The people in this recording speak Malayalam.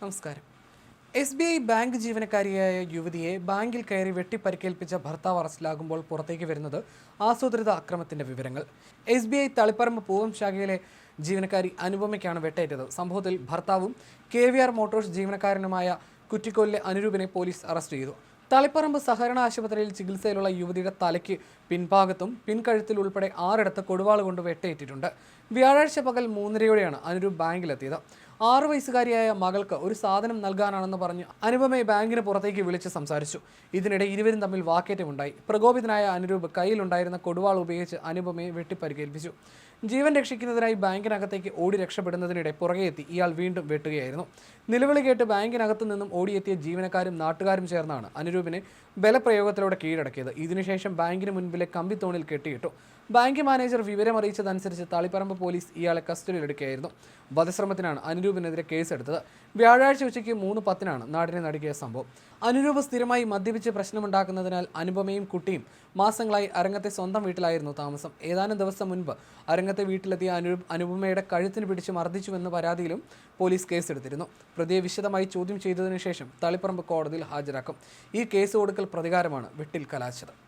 നമസ്കാരം. എസ് ബി ഐ ബാങ്ക് ജീവനക്കാരിയായ യുവതിയെ ബാങ്കിൽ കയറി വെട്ടിപ്പരിക്കേൽപ്പിച്ച ഭർത്താവ് അറസ്റ്റിലാകുമ്പോൾ പുറത്തേക്ക് വരുന്നത് ആസൂത്രിത അക്രമത്തിന്റെ വിവരങ്ങൾ. S B I Taliparamba Poovam ശാഖയിലെ ജീവനക്കാരി അനുപമയ്ക്കാണ് വെട്ടേറ്റത്. സംഭവത്തിൽ ഭർത്താവും കെ വി ആർ മോട്ടോഴ്സ് ജീവനക്കാരനുമായ കുറ്റിക്കോലിലെ അനുരൂപിനെ പോലീസ് അറസ്റ്റ് ചെയ്തു. തളിപ്പറമ്പ് സഹകരണ ആശുപത്രിയിൽ ചികിത്സയിലുള്ള യുവതിയുടെ തലയ്ക്ക് പിൻഭാഗത്തും പിൻകഴുത്തിൽ ഉൾപ്പെടെ ആറിടത്ത് കൊടുവാൾ കൊണ്ട് വെട്ടേറ്റിട്ടുണ്ട്. വ്യാഴാഴ്ച പകൽ മൂന്നരയോടെയാണ് അനുരൂപ് ബാങ്കിലെത്തിയത്. ആറു വയസ്സുകാരിയായ മകൾക്ക് ഒരു സാധനം നൽകാനാണെന്ന് പറഞ്ഞ് അനുപമയെ ബാങ്കിന് പുറത്തേക്ക് വിളിച്ച് സംസാരിച്ചു. ഇതിനിടെ ഇരുവരും തമ്മിൽ വാക്കേറ്റമുണ്ടായി. പ്രകോപിതനായ അനുരൂപ് കയ്യിലുണ്ടായിരുന്ന കൊടുവാൾ ഉപയോഗിച്ച് അനുപമയെ വെട്ടിപ്പരിക്കേൽപ്പിച്ചു. ജീവൻ രക്ഷിക്കുന്നതിനായി ബാങ്കിനകത്തേക്ക് ഓടി രക്ഷപ്പെടുന്നതിനിടെ പുറകെ എത്തി ഇയാൾ വീണ്ടും വെട്ടുകയായിരുന്നു. നിലവിളി കേട്ട് ബാങ്കിനകത്തു നിന്നും ഓടിയെത്തിയ ജീവനക്കാരും നാട്ടുകാരും ചേർന്നാണ് അനുരൂപിനെ ബലപ്രയോഗത്തിലൂടെ കീഴടക്കിയത്. ഇതിനുശേഷം ബാങ്കിന് മുൻപിലെ കമ്പിത്തോണിൽ കെട്ടിയിട്ടു. ബാങ്ക് മാനേജർ വിവരമറിയിച്ചതനുസരിച്ച് തളിപ്പറമ്പ് പോലീസ് ഇയാളെ കസ്റ്റഡിയിലെടുക്കുകയായിരുന്നു വധശ്രമത്തിനാണ് അനുരൂപിനെതിരെ കേസെടുത്തത്. വ്യാഴാഴ്ച ഉച്ചയ്ക്ക് മൂന്ന് പത്തിനാണ് നാടിനെ നടുക്കിയ സംഭവം. അനുരൂപ് സ്ഥിരമായി മദ്യപിച്ച് പ്രശ്നമുണ്ടാക്കുന്നതിനാൽ അനുപമയും കുട്ടിയും മാസങ്ങളായി അരങ്ങത്തെ സ്വന്തം വീട്ടിലായിരുന്നു താമസം. ഏതാനും ദിവസം മുൻപ് അരങ്ങത്തെ വീട്ടിലെത്തിയ അനുരൂപ് അനുപമയുടെ കഴുത്തിന് പിടിച്ച് മർദ്ദിച്ചുവെന്ന പരാതിയിലും പോലീസ് കേസെടുത്തിരുന്നു. പ്രതിയെ വിശദമായി ചോദ്യം ചെയ്തതിനു ശേഷം തളിപ്പറമ്പ് കോടതിയിൽ ഹാജരാക്കും. ഈ കേസ് കൊടുക്കൽ പ്രതികാരമാണ് വെട്ടിൽ കലാശത്